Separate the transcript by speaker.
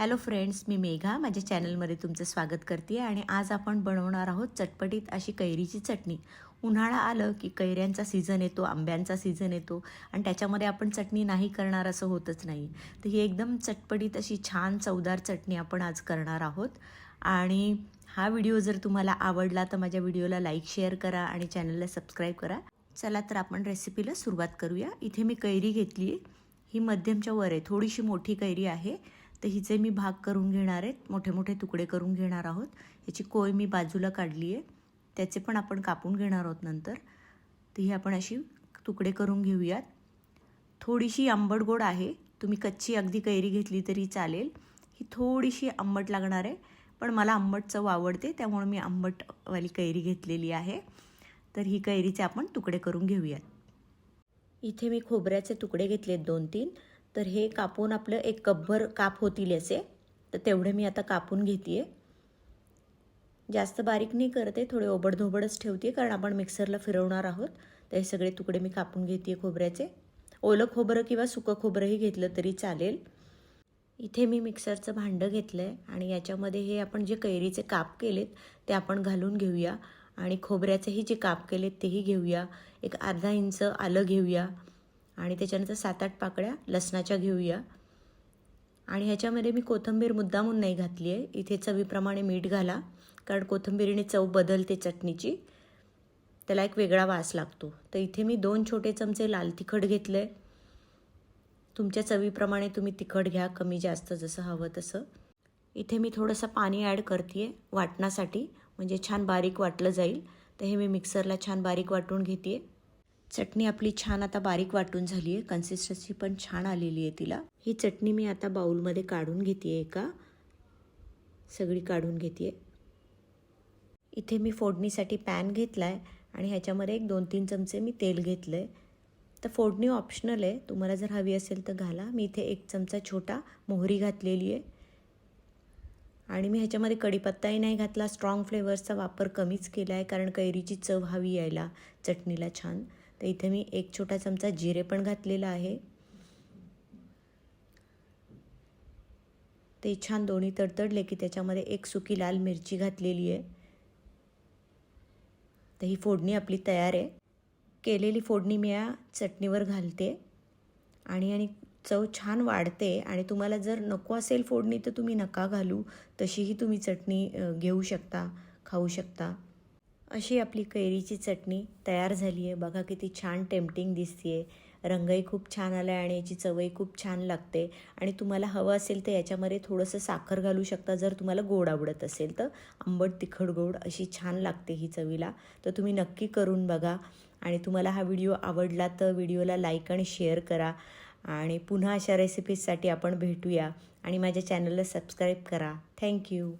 Speaker 1: Hello friends मी मेघा. माझ्या चॅनलमध्ये तुमचं स्वागत करते आणि आज आपण बनवणार आहोत चटपटीत अशी कैरीची चटणी. उन्हाळा आलं की कैऱ्यांचा सीझन येतो आंब्यांचा सीझन येतो आणि त्याच्यामध्ये आपण चटणी नाही करणार असं होतच नाही. तर ही एकदम चटपटीत अशी छान चवदार चटणी आपण आज करणार आहोत. आणि हा व्हिडिओ जर तुम्हाला आवडला तर माझ्या व्हिडिओला लाईक शेअर करा आणि चॅनलला सबस्क्राईब करा. चला तर आपण रेसिपीला सुरुवात करूया. इथे मी कैरी घेतली आहे ही मध्यमच्या वर आहे थोडीशी मोठी कैरी आहे. तर हिचे मी भाग करून घेणार आहेत मोठे मोठे तुकडे करून घेणार आहोत ह्याची कोय मी बाजूला काढली आहे त्याचे पण आपण कापून घेणार आहोत नंतर. तर ही आपण अशी तुकडे करून घेऊयात. थोडीशी आंबट गोड आहे तुम्ही कच्ची अगदी कैरी घेतली तरी चालेल. ही थोडीशी आंबट लागणार आहे पण मला आंबट चव आवडते त्यामुळे मी आंबटवाली कैरी घेतलेली आहे. तर ही कैरीचे आपण तुकडे करून घेऊयात. इथे मी खोबऱ्याचे तुकडे घेतलेत दोन तीन तर हे कापून आपलं एक कपभर काप होतील असे तर तेवढे मी आता कापून घेते जास्त बारीक नाही करते थोडे ओबडधोबडच ठेवते कारण आपण मिक्सरला फिरवणार आहोत. तर हे सगळे तुकडे मी कापून घेते खोबऱ्याचे. ओलं खोबरं किंवा सुकं खोबरंही घेतलं तरी चालेल. इथे मी मिक्सरचं भांडं घेतलं आहे आणि याच्यामध्ये हे आपण जे कैरीचे काप केलेत ते आपण घालून घेऊया. आणि खोबऱ्याचेही जे काप केलेत तेही घेऊया. एक अर्धा इंच आलं घेऊया. आणि त्याच्यानंतर सात आठ पाकळ्या लसणाच्या घेऊया. आणि ह्याच्यामध्ये मी कोथिंबीर मुद्दामून नाही घातली आहे इथे चवीप्रमाणे मीठ घाला कारण कोथिंबीरीने चव बदलते चटणीची. त्याला एक वेगळा वास लागतो. तर इथे मी दोन छोटे चमचे लाल तिखट घेतलं आहे तुमच्या चवीप्रमाणे तुम्ही तिखट घ्या कमी जास्त जसं हवं तसं. इथे मी थोडंसं पाणी ॲड करते आहे वाटण्यासाठी. म्हणजे छान बारीक वाटलं जाईल. तर हे मी मिक्सरला छान बारीक वाटून घेते चटणी आपली छान आता बारीक वाटून झाली आहे कन्सिस्टन्सी पण छान आलेली आहे तिला. ही चटणी मी आता बाऊलमध्ये काढून घेते एका. सगळी काढून घेते इथे मी फोडणीसाठी पॅन घेतला आहे आणि ह्याच्यामध्ये एक दोन तीन चमचे मी तेल घेतलं आहे तर फोडणी ऑप्शनल आहे. तुम्हाला जर हवी असेल तर घाला. मी इथे एक चमचा छोटा मोहरी घातलेली आहे. आणि मी ह्याच्यामध्ये कढीपत्ताही नाही घातला. स्ट्रॉंग फ्लेवर्सचा वापर कमीच केला आहे कारण कैरीची चव हवी यायला. चटणीला छान. तर इथे मी एक छोटा चमचा जिरे पण घातलेला आहे. ते छान दोन्ही तडतडले की त्याच्यामध्ये एक सुकी लाल मिरची घातलेली आहे. तर ही फोडणी आपली तयार आहे. केलेली फोडणी मी या चटणीवर घालते. आणि आणि चव छान वाढते आणि तुम्हाला जर नको असेल फोडणी तर तुम्ही नका घालू. तशीही तुम्ही चटणी घेऊ शकता खाऊ शकता. अशी आपली कैरीची चटणी तयार झाली आहे. बघा किती छान टेम्पटिंग दिसते आहे रंगही खूप छान आला आहे आणि याची चवही खूप छान लागते. आणि तुम्हाला हवं असेल तर याच्यामध्ये थोडंसं साखर घालू शकता जर तुम्हाला गोड आवडत असेल तर. आंबट तिखट गोड अशी छान लागते ही चवीला. तर तुम्ही नक्की करून बघा. आणि तुम्हाला हा व्हिडिओ आवडला तर व्हिडिओला लाईक आणि शेअर करा. आणि पुन्हा अशा रेसिपीजसाठी आपण भेटूया. आणि माझ्या चॅनलला सबस्क्राईब करा. थँक्यू